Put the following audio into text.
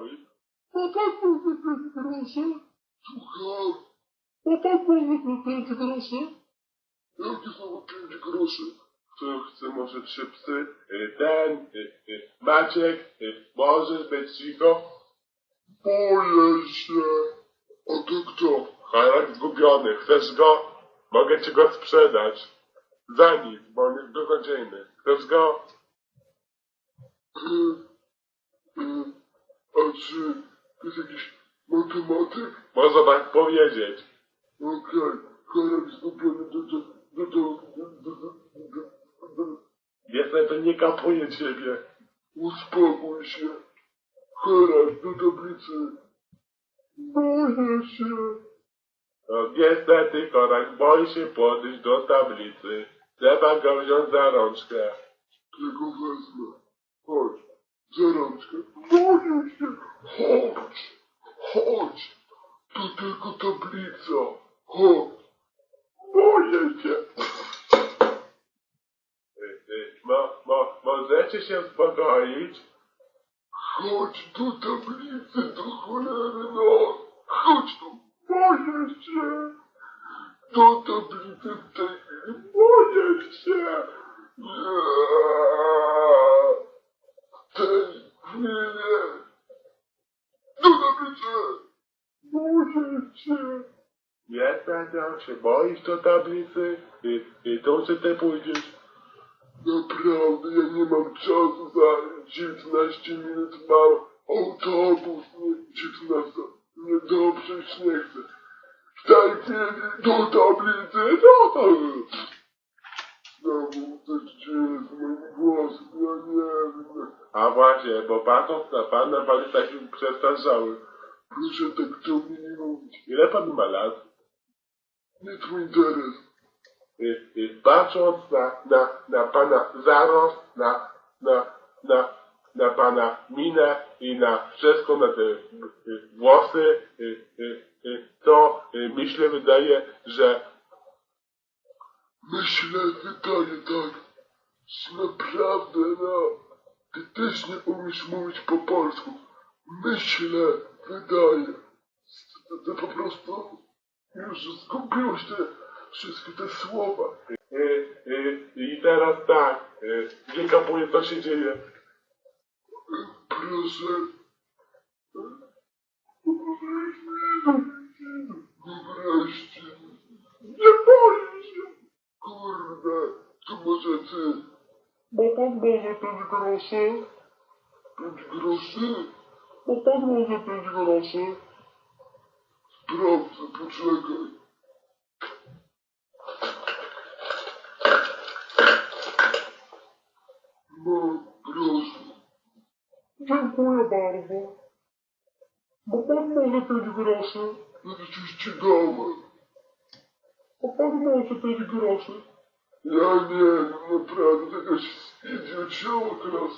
stoi. A tak może pięć groszy? Słucham, A tak może pięć groszy? jakie są pięć groszy? Kto chce może trzy psy? Y, Ten, y, y, Maciek, możesz być cicho? Boję się. A ty kto? Cholak zgubiony, chcesz go? Mogę ci go sprzedać. Za nic, bo on jest beznadziejny. Chcesz go? Y, y, a czy jest jakiś matematyk? Można tak powiedzieć. Okej, okay. Harem zdobiony do do do do do do do Jestem, to nie kapuje ciebie. Uspokój się. Harem do tablicy. Boję się. No niestety, Korak boi się podejść do tablicy. Trzeba go wziąć za rączkę. Tylko wezmę. Rączkę. Boję się. Chodź, chodź. To tylko tablica. Chodź. Boję się. Mo, mo, możecie się uspokoić? Chodź do tablicy, do cholery, no. Chodź tu. Boję się. Do tablicy w tej chwili. Boję się. Nie. W tej chwili. Tablicy. Boję się. Niestety on się boisz do tablicy i, i tu czy ty pójdziesz? Naprawdę, ja nie mam czasu za 19 minut mam autobus, nie 19. Nie dobrze, już nie chcę. W tej chwili do tablicy, do tablicy. Znowu coś dzieje z moim głosem, ja nie wiem. A właśnie, bo patrząc na pana, pan jest taki przestarzały. Proszę tak do mnie nie mówić. Ile pan ma lat? Nie twój interes. Y, y, patrząc na, na, na pana zarost, na, na, na, na pana minę i na wszystko, na te y, włosy, to myślę, wydaje, że Myślę, wydaje tak. że Naprawdę, no. Ty też nie umiesz mówić po polsku. Myślę, wydaje. Ty, po prostu już zgubiłeś te wszystkie te słowa. y, y, i teraz tak, y, nie kapuję co się dzieje. Proszę. Depende dele. Depende de graça, tem de você. O Pablo depende de você. Grávida por ser gay. Uma criança. Vergonha, Bárbara. O Pablo depende de você. Ele te instigava. O Pablo depende de graça. Я не, правда, такая девчонка красавица.